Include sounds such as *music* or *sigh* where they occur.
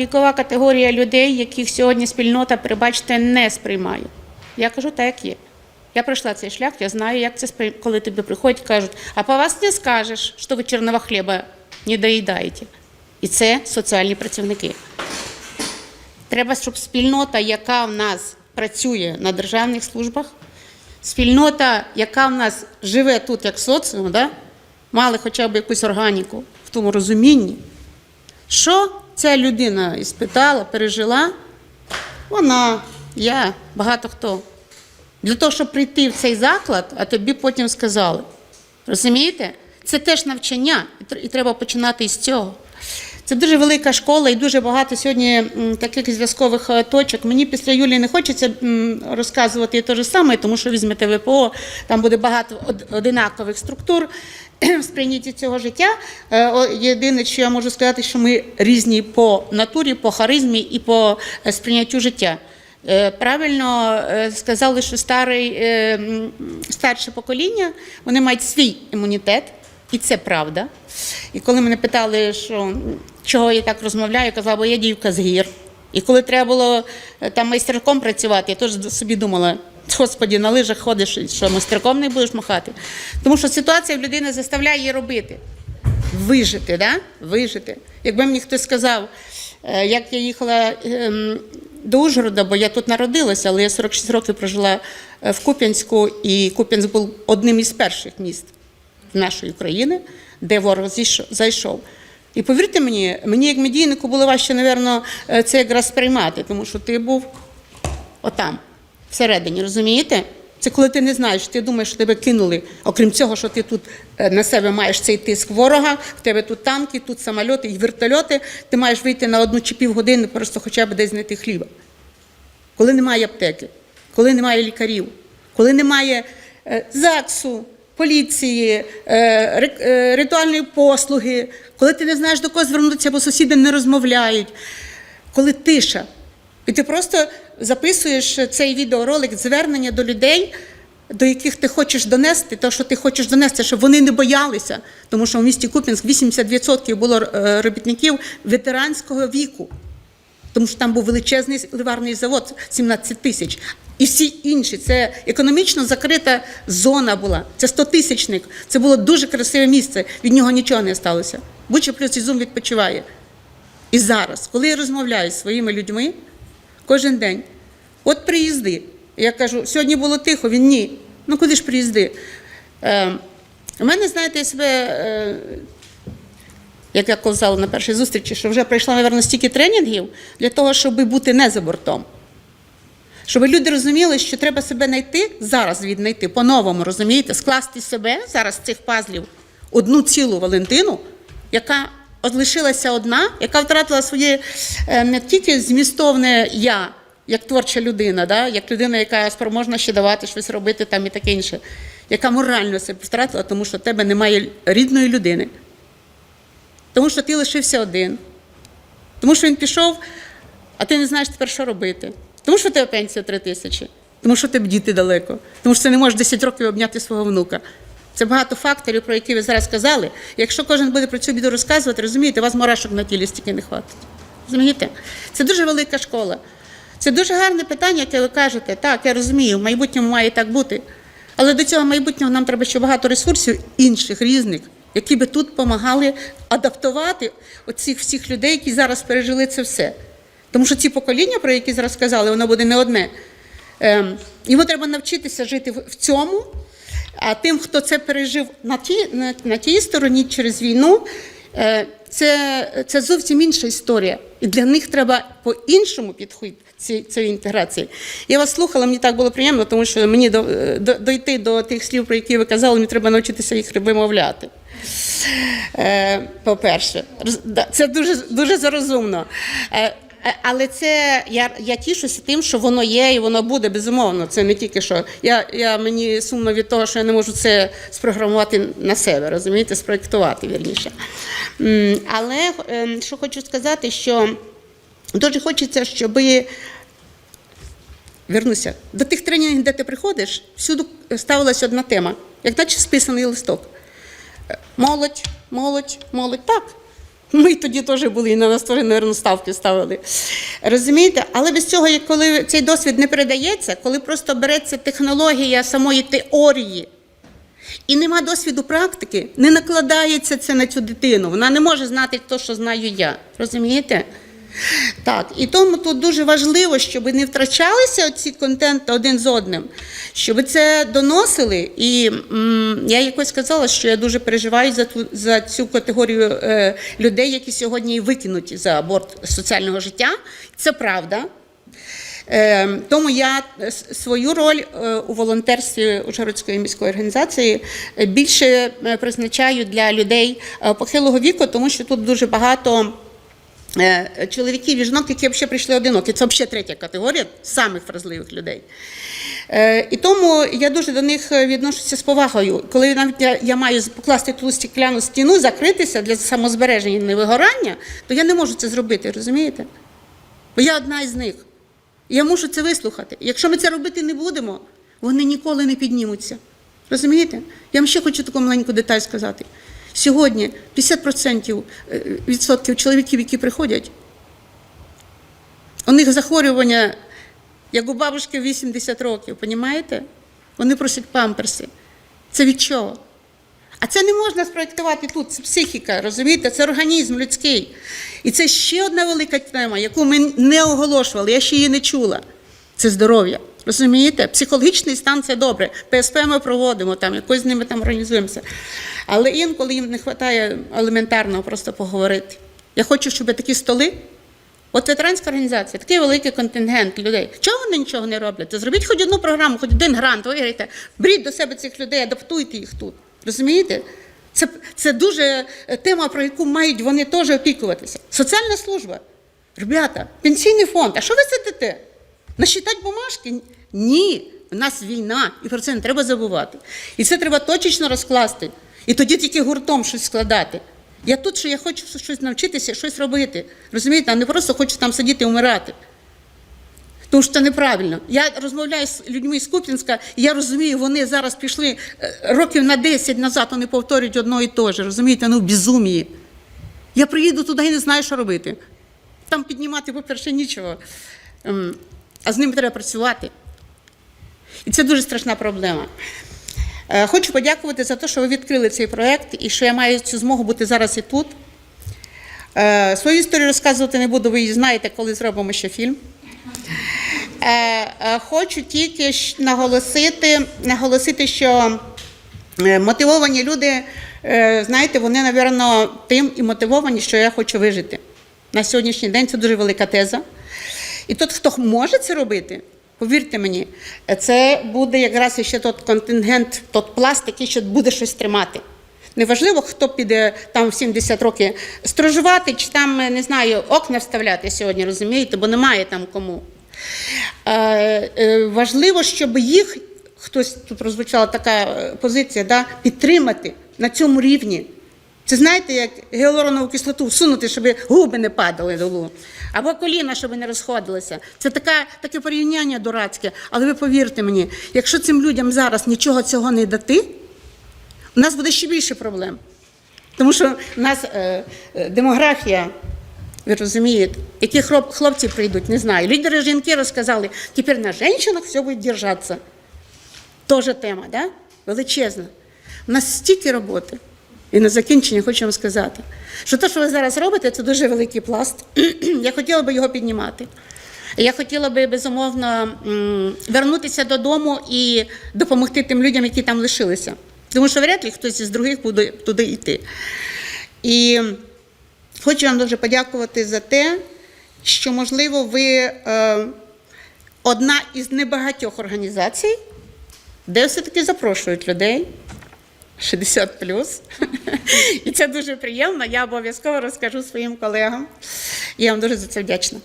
вікова категорія людей, яких сьогодні спільнота, перебачте, не сприймає. Я кажу так, як є. Я пройшла цей шлях, я знаю, як це сприй... коли тобі приходять, кажуть, а по вас не скажеш, що ви черного хліба не доїдаєте. І це соціальні працівники. Треба, щоб спільнота, яка в нас працює на державних службах, спільнота, яка в нас живе тут як соціум, да, мали хоча б якусь органіку в тому розумінні, що ця людина іспитала, пережила, вона, я, багато хто. Для того, щоб прийти в цей заклад, а тобі потім сказали. Розумієте? Це теж навчання, і треба починати із цього. Це дуже велика школа і дуже багато сьогодні таких зв'язкових е, точок. Мені після Юлії не хочеться розказувати те ж саме, тому що візьмете ВПО, там буде багато одинакових структур *clears throat* в сприйнятті цього життя. Е, Єдине, що я можу сказати, що ми різні по натурі, по харизмі і по е, сприйняттю життя. Правильно сказали, що старий, старше покоління вони мають свій імунітет, і це правда. І коли мене питали, що чого я так розмовляю, казала, бо я дівка з гір. І коли треба було е, там майстерком працювати, я теж собі думала, господі, на лижах ходиш, що майстерком не будеш махати. Тому що ситуація в людини заставляє її робити. Вижити, да? Вижити. Якби мені хтось сказав, е, як я їхала ем, до Ужгорода, бо я тут народилася, але я 46 років прожила е, в Куп'янську, і Куп'янськ був одним із перших міст нашої країни, де ворог зайшов. І повірте мені, мені як медійнику було важче, напевно, е, це якраз сприймати, тому що ти був отам, всередині, розумієте? Це коли ти не знаєш, ти думаєш, що тебе кинули. Окрім цього, що ти тут е, на себе маєш цей тиск ворога, в тебе тут танки, тут самольоти і вертольоти, ти маєш вийти на одну чи півгодини, просто хоча б десь знайти хліба. Коли немає аптеки, коли немає лікарів, коли немає е, ЗАГСу, поліції, е, е, ритуальної послуги, коли ти не знаєш до кого звернутися, бо сусіди не розмовляють, коли тиша. І ти просто записуєш цей відеоролик звернення до людей, до яких ти хочеш донести, те, що ти хочеш донести, щоб вони не боялися, тому що в місті Куп'янськ 80% було е, робітників ветеранського віку тому що там був величезний ливарний завод 17 тисяч. І всі інші, це економічно закрита зона була. Це 100-тисячник. Це було дуже красиве місце. Від нього нічого не сталося. Буча плюс Ізюм відпочиває. І зараз, коли я розмовляю з своїми людьми кожен день, от приїзди. Я кажу, сьогодні було тихо, він ні. Ну куди ж приїзди? Е, у мене, знаєте, я себе е, як я казала на першій зустрічі, що вже пройшла, мабуть, стільки тренінгів для того, щоб бути не за бортом. Щоб люди розуміли, що треба себе знайти, зараз віднайти, по-новому, розумієте, скласти себе зараз цих пазлів одну цілу Валентину, яка от лишилася одна, яка втратила своє не тільки змістовне я, як творча людина, да? як людина, яка спроможна ще давати щось робити там і таке інше, яка морально себе втратила, тому що в тебе немає рідної людини. Тому що ти лишився один. Тому що він пішов, а ти не знаєш тепер, що робити. Тому що в тебе пенсія 3 тисячі, тому що тебе діти далеко, тому що ти не можеш 10 років обняти свого внука. Це багато факторів, про які ви зараз сказали. Якщо кожен буде про цю біду розказувати, розумієте, у вас мурашок на тілі стільки не хватить. Розумієте? Це дуже велика школа. Це дуже гарне питання, яке ви кажете. Так, я розумію, в майбутньому має так бути. Але до цього майбутнього нам треба ще багато ресурсів інших, різних, які би тут допомагали адаптувати оцих всіх людей, які зараз пережили це все. Тому що ці покоління, про які зараз сказали, воно буде не одне. Ем, йому треба навчитися жити в цьому. А тим, хто це пережив на тій, на, на тій стороні через війну, е, це, це зовсім інша історія. І для них треба по-іншому підходити ці- цієї інтеграції. Я вас слухала, мені так було приємно, тому що мені до, до, дойти до тих слів, про які ви казали, мені треба навчитися їх вимовляти. Е, По-перше, це дуже, дуже зарозумно. Е, Але це я, я тішуся тим, що воно є і воно буде, безумовно. Це не тільки що. Я, я мені сумно від того, що я не можу це спрограмувати на себе, розумієте, спроєктувати вірніше. Але е, що хочу сказати, що дуже хочеться, щоби Вернуся. До тих тренінгів, де ти приходиш, всюди ставилася одна тема, як наче списаний листок. Е, Молодь, молодь, молодь. Так. Ми тоді теж були, і на нас теж, мабуть, ставки ставили. Розумієте? Але без цього, коли цей досвід не передається, коли просто береться технологія самої теорії, і нема досвіду практики, не накладається це на цю дитину. Вона не може знати те, що знаю я. Розумієте? Так, і тому тут дуже важливо, щоб не втрачалися ці контенти один з одним, щоб це доносили. І м, я якось сказала, що я дуже переживаю за ту за цю категорію е, людей, які сьогодні викинуті за борт соціального життя. Це правда. Е, Тому я свою роль е, у волонтерстві Ужгородської міської організації е, більше е, призначаю для людей е, похилого віку, тому що тут дуже багато. Е, Чоловіків і жінок, які взагалі прийшли одинокі, це взагалі третя категорія самих вразливих людей. Е, І тому я дуже до них відношуся з повагою. Коли навіть я, я маю покласти ту стікляну стіну, закритися для самозбереження і невигорання, то я не можу це зробити, розумієте? Бо я одна із них. Я мушу це вислухати. Якщо ми це робити не будемо, вони ніколи не піднімуться. Розумієте? Я вам ще хочу таку маленьку деталь сказати. Сьогодні 50% е, відсотків чоловіків, які приходять, у них захворювання, як у бабушки 80 років, понімаєте? Вони просять памперси. Це від чого? А це не можна спроєктувати тут, це психіка, розумієте? Це організм людський. І це ще одна велика тема, яку ми не оголошували, я ще її не чула. Це здоров'я. Розумієте? Психологічний стан це добре. ПСП ми проводимо, там, якось з ними там організуємося. Але інколи їм не вистачає елементарно просто поговорити. Я хочу, щоб такі столи. От ветеранська організація, такий великий контингент людей. Чого вони нічого не роблять? Зробіть хоч одну програму, хоч один грант, виграйте, беріть до себе цих людей, адаптуйте їх тут. Розумієте? Це, це дуже е, тема, про яку мають вони теж опікуватися. Соціальна служба. Ребята, пенсійний фонд. А що ви сидите? Насчитать бумажки? Ні. У нас війна, і про це не треба забувати. І це треба точечно розкласти. І тоді тільки гуртом щось складати. Я тут, що я хочу щось навчитися, щось робити. Розумієте, а не просто хочу там сидіти і вмирати. Тому що це неправильно. Я розмовляю з людьми з Куп'янська, і я розумію, вони зараз пішли е, років на 10 назад, вони повторюють одно і те ж. Розумієте, ну в безумії. Я приїду туди і не знаю, що робити. Там піднімати, по-перше, нічого. А з ними треба працювати. І це дуже страшна проблема. Е, Хочу подякувати за те, що ви відкрили цей проєкт і що я маю цю змогу бути зараз і тут. Е, Свою історію розказувати не буду, ви її знаєте, коли зробимо ще фільм. Е, Хочу тільки наголосити, наголосити, що мотивовані люди, знаєте, вони, напевно, тим і мотивовані, що я хочу вижити. На сьогоднішній день це дуже велика теза. І тот, хто може це робити, повірте мені, це буде якраз ще тот контингент, тот пласт, який ще буде щось тримати. Неважливо, хто піде там в 70 років стражувати, чи там, не знаю, окна вставляти сьогодні, розумієте, бо немає там кому. Е, е, важливо, щоб їх, хтось тут прозвучала така е, позиція, да, підтримати на цьому рівні. Це знаєте, як гіалуронову кислоту всунути, щоб губи не падали долу. Або коліна, щоб не розходилися. Це така, таке порівняння дурацьке. Але ви повірте мені, якщо цим людям зараз нічого цього не дати, у нас буде ще більше проблем. Тому що в нас е, е, демографія, ви розумієте, які хлоп- хлопці прийдуть, не знаю. Лідери жінки розказали, тепер на жінках все буде держатися. Тоже тема, да? величезна. У нас стільки роботи. І на закінчення хочу вам сказати, що те, що ви зараз робите, це дуже великий пласт. *clears throat* Я хотіла би його піднімати. Я хотіла би безумовно вернутися додому і допомогти тим людям, які там лишилися. Тому що вряд ли хтось із других буде туди йти. І хочу вам дуже подякувати за те, що, можливо, ви е, одна із небагатьох організацій, де все-таки запрошують людей 60 І це дуже приємно. Я обов'язково розкажу своїм колегам. Я вам дуже за це вдячна.